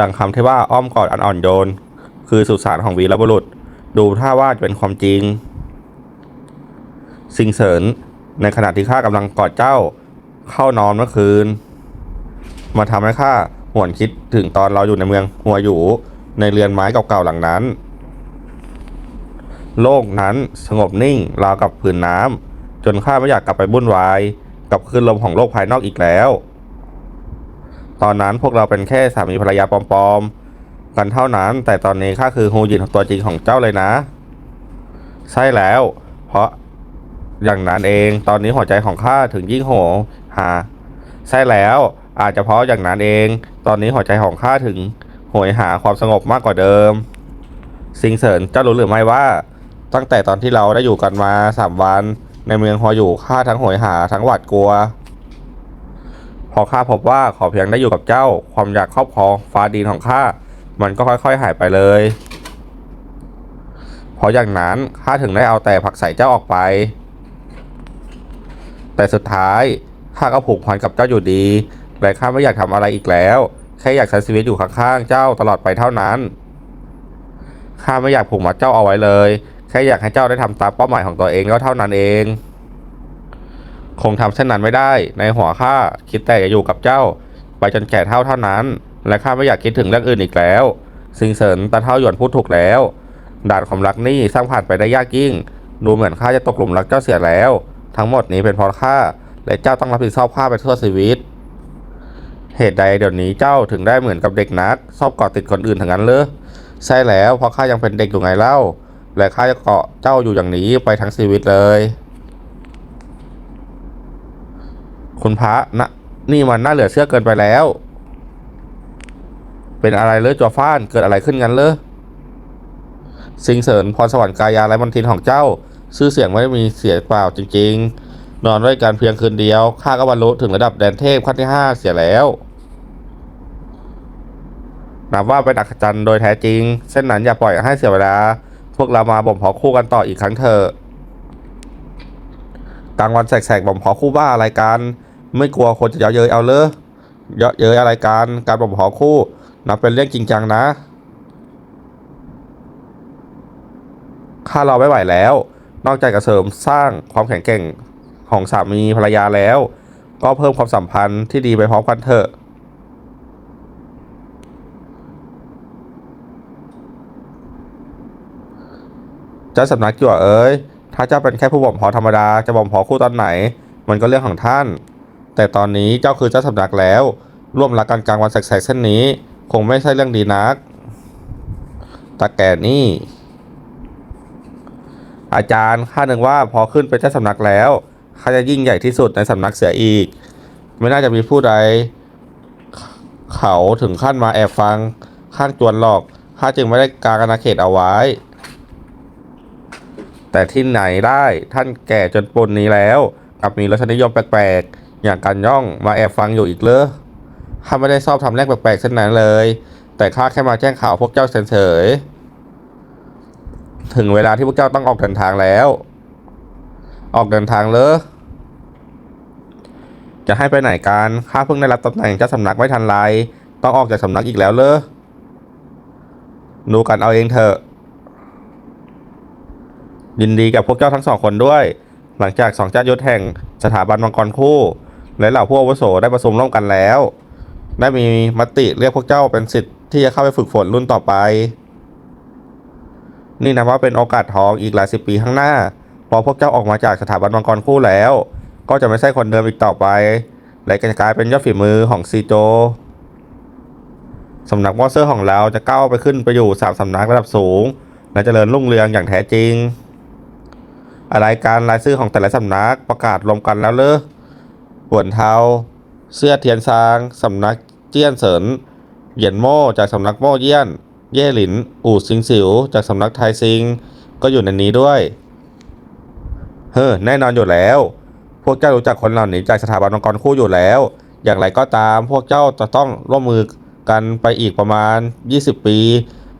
ดังคำที่ว่าอ้อมกอดอันอ่อนโยน คือสุสานของวีรบุรุษ ดูท่าว่าจะเป็นความจริง สิงเสริญในขณะที่ข้ากำลังกอดเจ้าเข้านอนเมื่อคืน มาทำให้ข้าหวนคิดถึงตอนเราอยู่ในเมืองหัวอยู่ในเรือนไม้เก่าๆหลังนั้น โลกนั้นสงบนิ่งราวกับผืนน้ำจนข้าไม่อยากกลับไปบุ่นวาย กับคลื่นลมของโลกภายนอกอีกแล้ว ตอนนั้นพวกเราเป็นแค่สามีภรรยาปลอมๆ กันเท่านั้น แต่ตอนนี้ข้าคือฮูยินตัวจริงของเจ้าเลยนะ ใช่แล้ว เพราะอย่างนั้นเองตอนนี้หัวใจของข้าถึงยิ่งโหหา ใช่แล้วอาจจะเพราะอย่างนั้นเอง ตอนนี้หัวใจของข้าถึงโหยหาความสงบมากกว่าเดิม สิงเสริญเจ้ารู้หรือไม่ว่า ตั้งแต่ตอนที่เราได้อยู่กันมาสามวัน ในเมืองหัวอยู่ข้าทั้งโหยหาทั้งหวาดกลัว พอข้าพบว่าขอเพียงได้อยู่กับเจ้า ความอยากครอบครองฟ้าดินของข้ามันก็ค่อยๆหายไปเลย เพราะอย่างนั้นข้าถึงได้เอาแต่ผักใส่เจ้าออกไป แต่สุดท้ายข้าก็ผูกพันกับเจ้าอยู่ดีและข้าไม่อยากทำอะไรอีกแล้ว แค่อยากใช้ชีวิตอยู่ข้างๆเจ้าตลอดไปเท่านั้นข้าไม่อยากผูกมัดเจ้าเอาไว้เลย แค่อยากให้เจ้าได้ทำตามเป้าหมายของตัวเองก็เท่านั้นเอง คงทำเช่นนั้นไม่ได้ ในหัวข้าคิดแต่จะอยู่กับเจ้า ไปจนแก่เท่าเท่านั้น และข้าไม่อยากคิดถึงเรื่องอื่นอีกแล้ว สิงเสริญตาเท่าหยวนพูดถูกแล้วด่านความรักนี่สร้างผ่านไปได้ยากยิ่ง ดูเหมือนข้าจะตกหลุมรักเจ้าเสียแล้ว ทั้งหมดนี้เป็นเพราะข้าและเจ้าต้องรับผิดชอบข้าไปทั่วชีวิต เหตุใดเดี๋ยวนี้เจ้าถึงได้เหมือนกับเด็กนักชอบเกาะติดคนอื่นทั้งนั้นเลยใช่แล้วเพราะข้ายังเป็นเด็กอยู่ไงเล่า และข้าจะเกาะเจ้าอยู่อย่างนี้ไปทั้งชีวิตเลย คุณพระนะนี่มันน่าเหลือเชื่อเกินไปแล้ว เป็นอะไรเลยจัวฟ้านเกิดอะไรขึ้นกันเลยสิงเสริญพรสวรรค์กายาและมนทินของเจ้า ชื่อเสียงไม่ได้มีเสียเปล่าจริง ๆ นอนด้วยกันเพียงคืนเดียวข้าก็บรรลุถึงระดับแดนเทพขั้นที่ห้าเสียแล้วนับว่าเป็นอัศจรรย์โดยแท้จริง เส้นนั้นอย่าปล่อยให้เสียเวลา พวกเรามาบ่มเพาะคู่กันต่ออีกครั้งเถอะกลางวันแสกๆบ่มเพาะคู่บ้าอะไรกัน ไม่กลัวคนจะเยาะเย้ยเอาเลยเยาะเย้ยอะไรกันการบ่มเพาะคู่นับเป็นเรื่องจริงจังนะข้าเราไม่ไหวแล้ว นอกจากจะเสริมสร้างความแข็งแกร่งของสามีภรรยาแล้ว ก็เพิ่มความสัมพันธ์ที่ดีไปพร้อมกันเถอะเจ้าสำนักจั่วเอ้ย ถ้าเจ้าเป็นแค่ผู้บ่มเพาะธรรมดา จะบ่มเพาะคู่ตอนไหน มันก็เรื่องของท่าน แต่ตอนนี้เจ้าคือเจ้าสำนักแล้ว ร่วมรักกันกลางวันแสกๆเช่นนี้ คงไม่ใช่เรื่องดีนักตาแก่นี่ อาจารย์ข้านึกว่าพอขึ้นเป็นเจ้าสำนักแล้วข้าจะยิ่งใหญ่ที่สุดในสำนักเสียอีก ไม่น่าจะมีผู้ใด เขาถึงขั้นมาแอบฟังข้างจวนหรอกข้าจึงไม่ได้กางอาณาเขตเอาไว้ แต่ที่ไหนได้ท่านแก่จนปนนี้แล้วกลับมีรสนิยมแปลกๆ อย่างการย่องมาแอบฟังอยู่อีกเลยข้าไม่ได้ชอบทำแรกแปลกๆเช่นนั้นเลย แต่ข้าแค่มาแจ้งข่าวพวกเจ้าเฉยๆถึงเวลาที่พวกเจ้าต้องออกเดินทางแล้ว ออกเดินทางเลยจะให้ไปไหนกันข้าเพิ่งได้รับตำแหน่งเจ้าสำนักไม่ทันไร ต้องออกจากสำนักอีกแล้วเลยดูกันเอาเองเถอะ ยินดีกับพวกเจ้าทั้งสองคนด้วย หลังจากสองเจ้ายศแห่งสถาบันมังกรคู่ และเหล่าผู้อาวุโสได้ประชุมร่วมกันแล้ว ได้มีมติเรียกพวกเจ้าเป็นสิทธิ์ที่จะเข้าไปฝึกฝนรุ่นต่อไป นี่นะว่าเป็นโอกาสทองอีกหลายสิบปีข้างหน้า พอพวกเจ้าออกมาจากสถาบันมังกรคู่แล้ว ก็จะไม่ใช่คนเดิมอีกต่อไป และก็จะกลายเป็นยอดฝีมือของซีโจสำนักมอเซอร์ของเราจะก้าวไปขึ้นไปอยู่สามสำนักระดับสูง และเจริญรุ่งเรืองอย่างแท้จริงรายการรายชื่อของแต่ละสำนักประกาศรวมกันแล้วเลย หวนเทาเสื้อเทียนซาง สำนักเจี้ยนเสินเหยียนโม่จากสำนักโม่เยี่ยน เย่หลิน อู่ซิงสิว จากสำนักไทยซิง ก็อยู่ในนี้ด้วยเฮ้อแน่นอนอยู่แล้ว พวกเจ้ารู้จักคนเหล่านี้จากสถาบันมังกรคู่อยู่แล้ว อย่างไรก็ตามพวกเจ้าจะต้องร่วมมือกันไปอีกประมาณ 20 ปี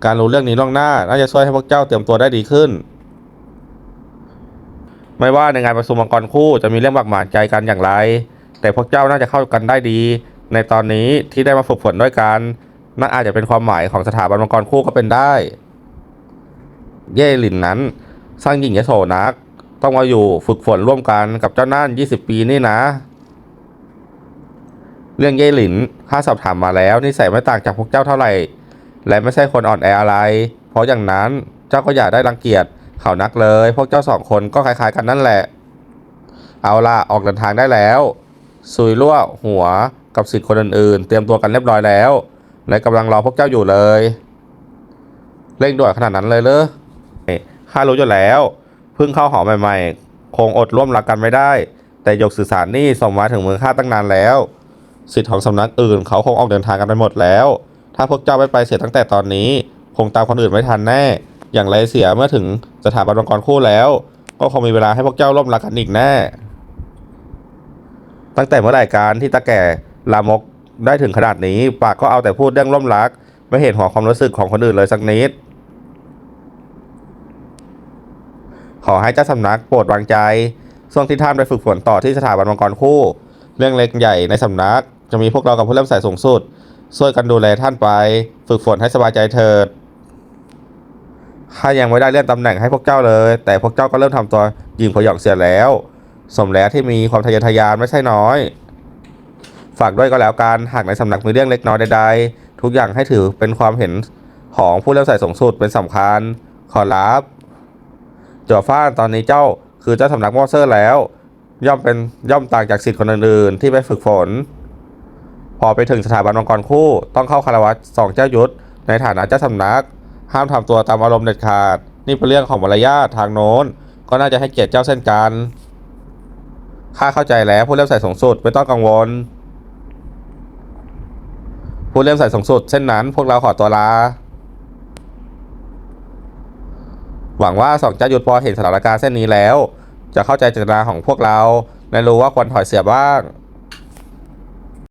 การรู้เรื่องนี้ล่วงหน้า น่าจะช่วยให้พวกเจ้าเตรียมตัวได้ดีขึ้น ไม่ว่าในงานประชุมมังกรคู่จะมีเรื่องบากหมางใจกันอย่างไร แต่พวกเจ้าน่าจะเข้ากันได้ดี ในตอนนี้ที่ได้มาฝึกฝนด้วยกันนั่นอาจจะเป็นความหมายของสถาบันมังกรคู่ก็เป็นได้ เย่หลินนั้น สร้างหญิงยโสนัก ต้องมาอยู่ฝึกฝนร่วมกันกับเจ้าน่าน 20 ปีนี่นะ เรื่องเย่หลินข้าสอบถามมาแล้วนิสัยไม่ต่างจากพวกเจ้าเท่าไหร่ และไม่ใช่คนอ่อนแออะไร เพราะอย่างนั้นเจ้าก็อย่าได้รังเกียจเขานักเลย พวกเจ้าสองคนก็คล้ายๆกันนั่นแหละ เอาล่ะออกเดินทางได้แล้ว ซุยลั่วหัวกับสิทธิ์คนอื่นๆ เตรียมตัวกันเรียบร้อยแล้วและกำลังรอพวกเจ้าอยู่เลย เร่งด่วนขนาดนั้นเลยเหรอข้ารู้อยู่แล้ว เพิ่งเข้าหอใหม่ๆ คงอดร่วมรักกันไม่ได้ แต่ยกสื่อสารนี่ส่งมาถึงมือข้าตั้งนานแล้ว สิทธิ์ของสำนักอื่นเขาคงออกเดินทางกันไปหมดแล้ว ถ้าพวกเจ้าไม่ไปเสียตั้งแต่ตอนนี้ คงตามคนอื่นไม่ทันแน่ อย่างไรเสียเมื่อถึงสถาบันมังกรคู่แล้ว ก็คงมีเวลาให้พวกเจ้าร่วมรักกันอีกแน่ ตั้งแต่เมื่อไหร่การที่ตาแก่ลามกได้ถึงขนาดนี้ ปากก็เอาแต่พูดเรื่องร่มรัก ไม่เห็นหัวความรู้สึกของคนอื่นเลยสักนิด ขอให้เจ้าสำนักโปรดวางใจช่วงที่ท่านไปฝึกฝนต่อที่สถาบันมังกรคู่ เรื่องเล็กใหญ่ในสำนัก จะมีพวกเรากับผู้เล่มสายสูงสุดช่วยกันดูแลท่านไป ฝึกฝนให้สบายใจเถิดข้ายังไม่ได้เลื่อนตำแหน่งให้พวกเจ้าเลย แต่พวกเจ้าก็เริ่มทำตัวยิงพยองเสียแล้ว สมแล้วที่มีความทะเยอทะยานไม่ใช่น้อย ฝากด้วยก็แล้วกันหากในสำนักมีเรื่องเล็กน้อยใดๆ ทุกอย่างให้ถือเป็นความเห็นของผู้เล่นสายสูงสุดเป็นสำคัญ ขอรับจัวฟ้านตอนนี้เจ้าคือเจ้าสำนักมอเซอร์แล้ว ย่อมเป็นย่อมต่างจากสิทธิ์คนอื่นๆที่ไปฝึกฝน พอไปถึงสถาบันมังกรคู่ต้องเข้าคารวะสองเจ้ายุทธในฐานะเจ้าสำนัก ห้ามทำตัวตามอารมณ์เด็ดขาด นี่เป็นเรื่องของมารยาททางโน้น ก็น่าจะให้เกียรติเจ้าเช่นกัน ข้าเข้าใจแล้วผู้เล่มสายสูงสุดไม่ต้องกังวล ผู้เล่มสายสูงสุดเช่นนั้นพวกเราขอตัวลา หวังว่าสองเจ้าหยุดพอเห็นสถานการณ์เส้นนี้แล้ว จะเข้าใจเจตนาของพวกเราและรู้ว่าควรถอยเสียบ้าง